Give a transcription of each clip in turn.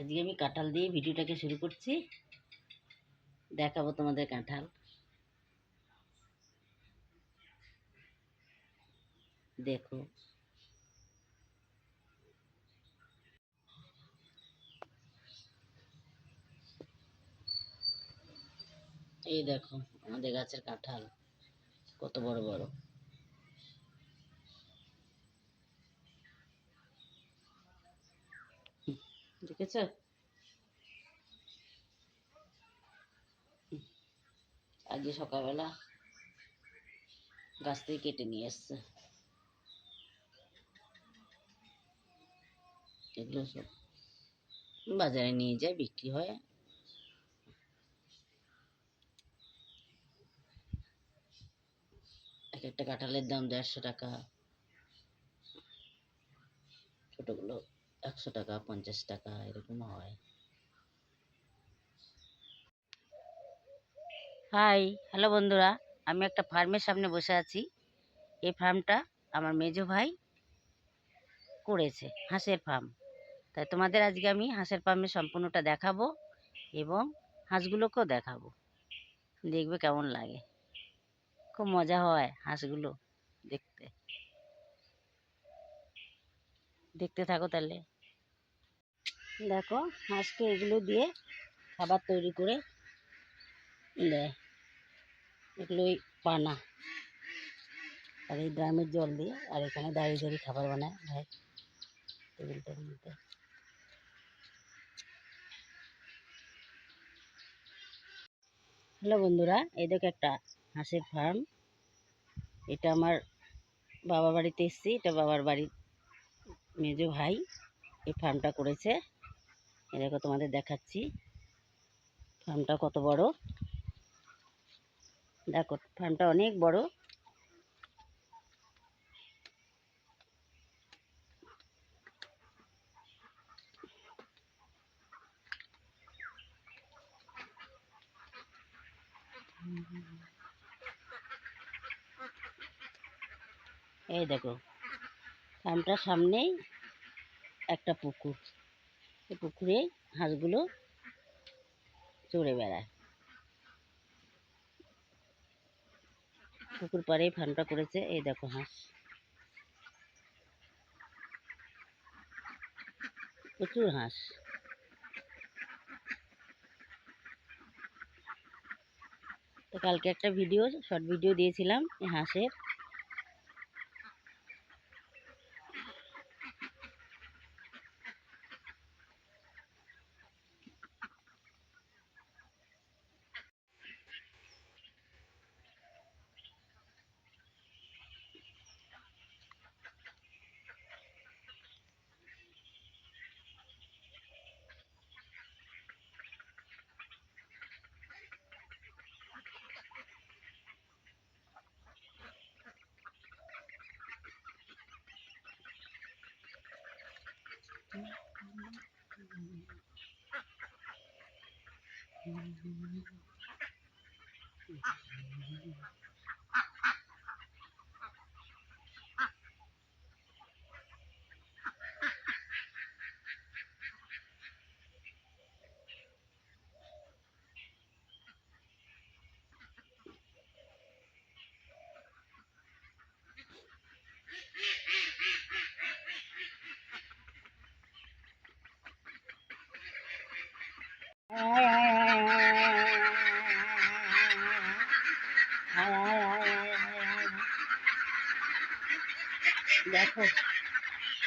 আজকে আমি কাঁঠাল দিয়ে ভিডিওটাকে শুরু করছি। দেখাবো তোমাদের কাঁঠাল। দেখো। এই দেখো, আমাদের গাছের কাঁঠাল, কত বড় বড়। দেখেছ আজকে সকালবেলা গাছ থেকে কেটে নিয়ে এসছে। এগুলো সব বাজারে নিয়ে যায়, বিক্রি হয়। এক একটা কাঁঠালের দাম দেড়শো টাকা। ছোটগুলো একশো টাকা, পঞ্চাশ টাকা, এরকম হয়। হাই হ্যালো বন্ধুরা। আমি একটা ফার্মের সামনে বসে আছি। এই ফার্মটা আমার মেজো ভাই করেছে, হাঁসের ফার্ম তাই তোমাদের আজকে আমি হাঁসের ফার্মের সম্পূর্ণটা দেখাবো এবং হাঁসগুলোকেও দেখাবো। দেখবে কেমন লাগে। খুব মজা হয় হাঁসগুলো দেখতে। দেখতে থাকো তাহলে। দেখো হাঁসকে এগুলো দিয়ে খাবার তৈরি করে দেয় এগুলো ওই পানা আর এই ড্রামের জল দিয়ে, আর এখানে দাঁড়িয়ে দাঁড়িয়ে খাবার বানায়। ভাই, টেবিলটার মধ্যে। হ্যালো বন্ধুরা, এই দেখো একটা হাঁসের ফার্ম এটা আমার বাবা বাড়িতে এসেছি, এটা বাবার বাড়ির মেজো ভাই এই ফার্মটা করেছে। এ দেখো তোমাদের দেখাচ্ছি। ফার্মটা কত বড়? দেখো ফার্মটা অনেক বড়। এই দেখো ফার্মটার সামনেই একটা পুকুর। এই পুকুরে হাঁসগুলো চড়ে বেড়ায়। পুকুর পাড়েই ফার্মটা করেছে এই দেখো হাঁস। প্রচুর হাঁস। তো কালকে একটা ভিডিও, শর্ট ভিডিও দিয়েছিলাম এই হাঁসের দেখো,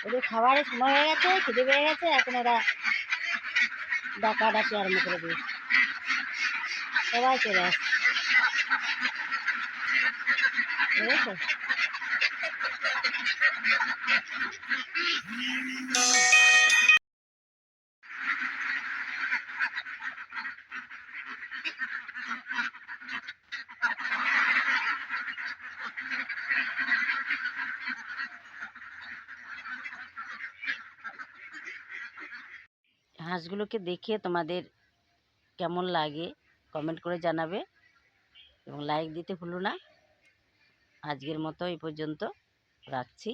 ওদের খাবারের সময় হয়ে গেছে, খিদে পেয়ে গেছে, এখন ওরা ডাকা ডাকি আরম্ভ করে দিয়েছে। সবাই চলে আসছে। বুঝেছ? হাঁসগুলোকে দেখে তোমাদের কেমন লাগে কমেন্ট করে জানাবে এবং লাইক দিতে ভুলো না। আজকের মতো এই পর্যন্ত, রাখছি।